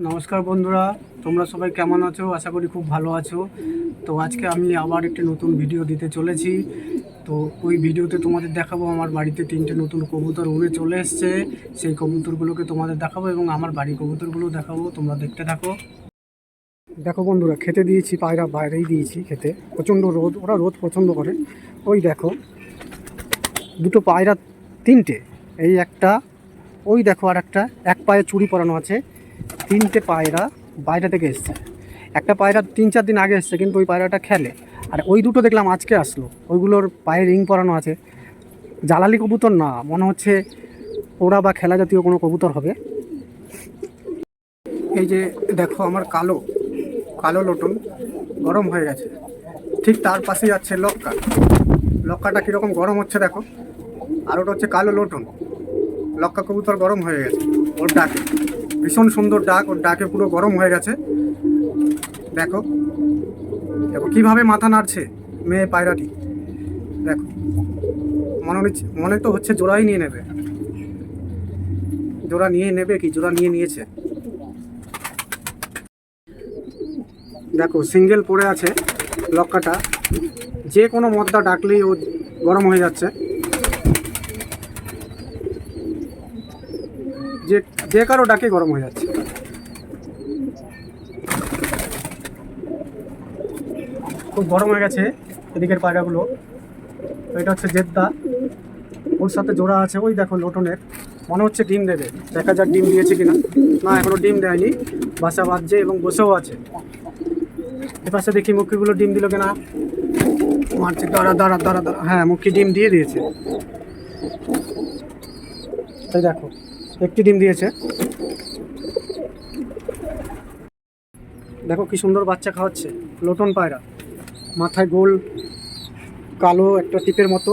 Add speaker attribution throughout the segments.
Speaker 1: নমস্কার বন্ধুরা, তোমরা সবাই কেমন আছো? আশা করি খুব ভালো আছো। তো আজকে আমি আবার একটি নতুন ভিডিও দিতে চলেছি। তো ওই ভিডিওতে তোমাদের দেখাবো, আমার বাড়িতে তিনটে নতুন কবুতর উড়ে চলে এসছে। সেই কবুতরগুলোকে তোমাদের দেখাবো এবং আমার বাড়ির কবুতরগুলো দেখাবো। তোমরা দেখতে থাকো। দেখো বন্ধুরা, খেতে দিয়েছি, পায়রা বাইরেই দিয়েছি খেতে। প্রচণ্ড রোদ, ওরা রোদ পছন্দ করে। ওই দেখো, দুটো পায়রা তিনটে। এই একটা, ওই দেখো আর একটা এক পায়ে চুড়ি পরানো আছে। তিনটে পায়রা বাইরে থেকে এসছে। একটা পায়রা তিন চার দিন আগে এসছে, কিন্তু ওই পায়রাটা খেলে। আর ওই দুটো দেখলাম আজকে আসলো। ওইগুলোর পায়ে রিং পরানো আছে। জ্বালালি কবুতর না, মনে হচ্ছে ওরা বা খেলা জাতীয় কোনো কবুতর হবে। এই যে দেখো আমার কালো কালো লটন, গরম হয়ে গেছে। ঠিক তার পাশেই আছে লক্কা। লক্কাটা কীরকম গরম হচ্ছে দেখো। আর ওটা হচ্ছে কালো লটন। লক্কা কবুতর গরম হয়ে গেছে, ওর ডাকে। ভীষণ সুন্দর ডাক, ওর ডাকে পুরো গরম হয়ে গেছে। দেখো। দেখো কীভাবে মাথা নাড়ছে মেয়ে পায়রাটি। দেখো। মনে হচ্ছে মনে তো হচ্ছে জোড়াই নিয়ে নেবে। জোড়া নিয়ে নেবে কি? জোড়া নিয়ে নিয়েছে। দেখো, সিঙ্গেল পড়ে আছে লক্কাটা। যে কোনো মদ্দা ডাকলেই ও গরম হয়ে যাচ্ছে। যে কারও ডাকে গরম হয়ে যাচ্ছে। খুব গরম হয়ে গেছে এদিকের পায়রাগুলো। এটা হচ্ছে জেদ্দা। ওর সাথে জোড়া আছে ওই দেখো লোটনের। মনে হচ্ছে ডিম দেবে। দেখা যাক ডিম দিয়েছে কিনা। না, এখনও ডিম দেয়নি। বাসা বাজছে এবং বসেও আছে। এপাশে দেখি মুখিগুলো ডিম দিল কিনা। মারছে, দাঁড়া দাঁড়া দাঁড়া দাঁড়া। হ্যাঁ মুখি ডিম দিয়ে দিয়েছে। এই দেখো। একটি ডিম দিয়েছে। দেখো কি সুন্দর বাচ্চা খাওয়াচ্ছে, লোটন পায়রা। মাথায় গোল, কালো একটা টিপের মতো,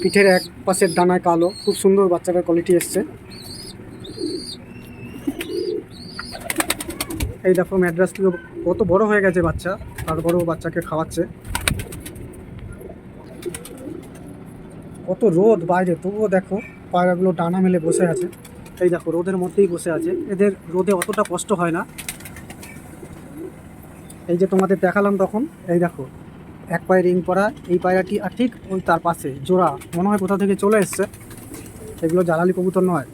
Speaker 1: পিঠের এক পাশের ডানায় কালো। খুব সুন্দর বাচ্চাটার কোয়ালিটি এসছে। এই দেখো ম্যাড্রাস থেকে কত বড় হয়ে গেছে বাচ্চা তারপরেও বাচ্চাকে খাওয়াচ্ছে। কত রোদ বাইরে, তবুও দেখো। পায়রাগুলো ডানা মেলে বসে আছে। এই দেখো, রোদের মধ্যেই বসে আছে। এদের রোদে অতটা কষ্ট হয় না। এই যে তোমাদের দেখালাম তখন, এই দেখো, এক পায়ে রিং পরা, এই পায়রাটি আর ঠিক ওই তার পাশে, জোড়া, মনে হয় কোথা থেকে চলে এসছে। এগুলো জ্বালালি কবুতর নয়।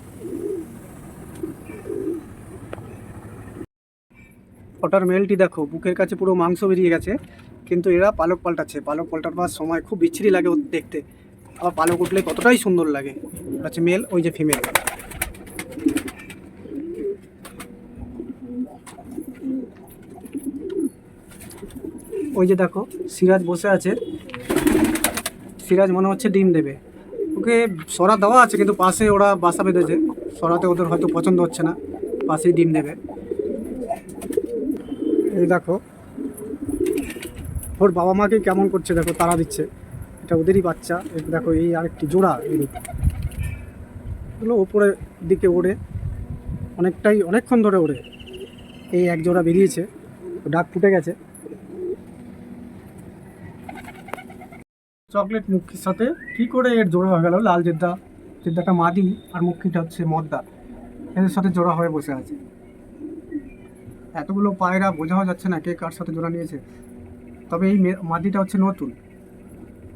Speaker 1: ওটার মেলটি দেখো, বুকের কাছে পুরো মাংস বেরিয়ে গেছে, কিন্তু এরা পালক পাল্টাচ্ছে। পালক পাল্টাবার সময় খুব বিচ্ছিরি লাগে দেখতে। আবার পালক উঠলে কতটাই সুন্দর লাগে। হচ্ছে মেল ওই যে ফিমেল ওই যে দেখো, সিরাজ বসে আছে। সিরাজ মনে হচ্ছে ডিম দেবে। ওকে, সরা দেওয়া আছে, কিন্তু পাশে ওরা বাসা বেঁধেছে। সরাতে ওদের হয়তো পছন্দ হচ্ছে না, পাশেই ডিম দেবে। এই দেখো, ওর বাবা মাকে কেমন করছে দেখো, তারা দিচ্ছে। এটা ওদেরই বাচ্চা দেখো এই আরেকটি জোড়া এগুলো ওপরের দিকে ওড়ে, অনেকটাই অনেকক্ষণ ধরে ওড়ে। এই এক জোড়া বেরিয়েছে ডাক ফুটে গেছে। চকলেট মুখির সাথে কি করে এর জোড়া হয়ে গেল? লাল জেদ্দা, জেদ্দাটা মাদি আর মুখিটা হচ্ছে মদ্দা। এদের সাথে জোড়া হয়ে বসে আছে। এতগুলো পায়রা বোঝাও যাচ্ছে না কে কার সাথে জোড়া নিয়েছে। তবে এই মাদিটা হচ্ছে নতুন।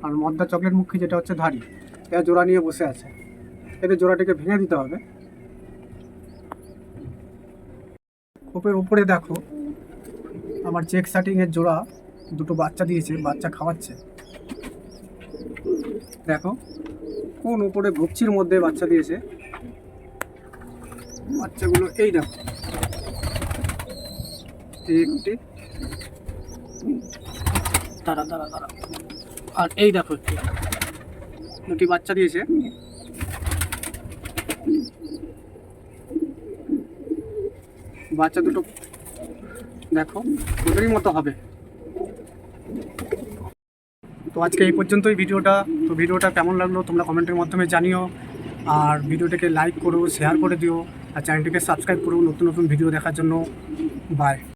Speaker 1: আর মদ্দা চকলেট মুখী যেটা হচ্ছে ধাড়ি এরা জোড়া নিয়ে বসে আছে। এদের জোড়াটাকে ভেঙে দিতে হবে। খোপের উপরে দেখো, আমার চেক শার্টিংয়ের জোড়া দুটো বাচ্চা দিয়েছে, বাচ্চা খাওয়াচ্ছে। দেখো, কোন উপরে গপচির মধ্যে বাচ্চা দিয়েছে? বাচ্চাগুলো এই দেখো। দাঁড়া দাঁড়া দাঁড়া। আর এই দেখো দুটি বাচ্চা দিয়েছে। বাচ্চা দুটো দেখো, ওদেরই মতো হবে। তো আজকে এই পর্যন্তই ভিডিওটা। তো ভিডিওটা কেমন লাগল তোমরা কমেন্টের মাধ্যমে জানিও। আর ভিডিওটাকে লাইক করো শেয়ার করে দিও। আর চ্যানেলটিকে সাবস্ক্রাইব করো নতুন নতুন ভিডিও দেখার জন্য। বাই